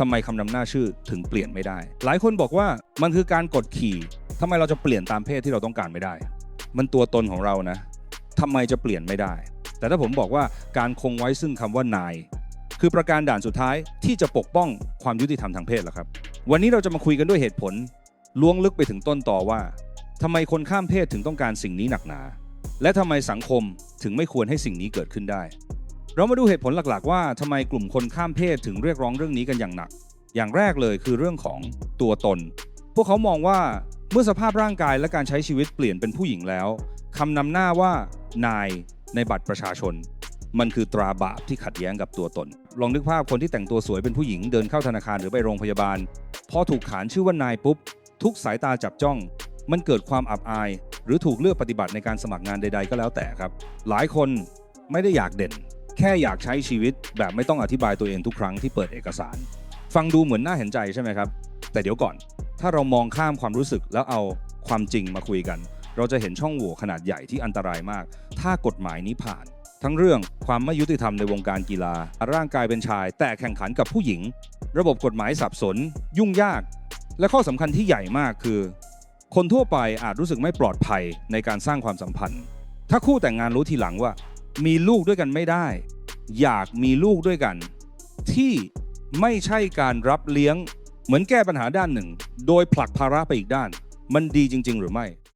ทำไมคำนำหน้าชื่อถึงเปลี่ยนไม่ได้ หลายคนบอกว่ามันคือการกดขี่ทำไมเราจะเปลี่ยนตามเพศที่เราต้องการไม่ได้ มันตัวตนของเรานะทำไมจะเปลี่ยนไม่ได้ แต่ถ้าผมบอกว่าการคงไว้ซึ่งคำว่านาย คือประการด่านสุดท้ายที่จะปกป้องความยุติธรรมทางเพศเหรอครับ วันนี้เราจะมาคุยกันด้วยเหตุผลล้วงลึกไปถึงต้นต่อว่าทำไมคนข้ามเพศถึงต้องการสิ่งนี้หนักหนา และทำไมสังคมถึงไม่ควรให้สิ่งนี้เกิดขึ้นได้ เรามาดูเหตุผลหลักๆ ว่าทำไมกลุ่มคนข้ามเพศถึงเรียกร้องเรื่องนี้กันอย่างหนัก อย่างแรกเลยคือเรื่องของตัวตน พวกเขามองว่าเมื่อสภาพร่างกายและการใช้ชีวิตเปลี่ยนเป็นผู้หญิงแล้วคำนำหน้าว่านายในบัตรประชาชน มันคือตราบาปที่ขัดแย้งกับตัวตน ลองนึกภาพคนที่แต่งตัวสวยเป็นผู้หญิงเดินเข้าธนาคารหรือไปโรงพยาบาล พอถูกขานชื่อว่านายปุ๊บ ทุกสายตาจับจ้อง มันเกิดความอับอาย หรือถูกเลือกปฏิบัติในการสมัครงานใด ๆ ก็แล้วแต่ครับ หลายคนไม่ได้อยากเด่น แค่อยากใช้ชีวิตแบบไม่ต้องอธิบายตัวเองทุกครั้งที่เปิดเอกสาร ฟังดูเหมือนน่าเห็นใจใช่ไหมครับ แต่เดี๋ยวก่อน ถ้าเรามองข้ามความรู้สึกแล้วเอาความจริงมาคุยกัน เราจะเห็นช่องโหว่ขนาดใหญ่ที่อันตรายมาก ถ้ากฎหมายนี้ผ่าน ทั้งเรื่องความไม่ยุติธรรมในวงการกีฬา ร่างกายเป็นชาย แต่แข่งขันกับผู้หญิง ระบบกฎหมายสับสน ยุ่งยาก และข้อสำคัญที่ใหญ่มากคือ คนทั่วไปอาจรู้สึกไม่ปลอดภัยในการสร้างความสัมพันธ์ ถ้าคู่แต่งงานรู้ทีหลังว่ามีลูกด้วยกันไม่ได้ อยากมีลูกด้วยกัน ที่ไม่ใช่การรับเลี้ยง เหมือนแก้ปัญหาด้านหนึ่ง โดยผลักภาระไปอีกด้าน มันดีจริง ๆ หรือไม่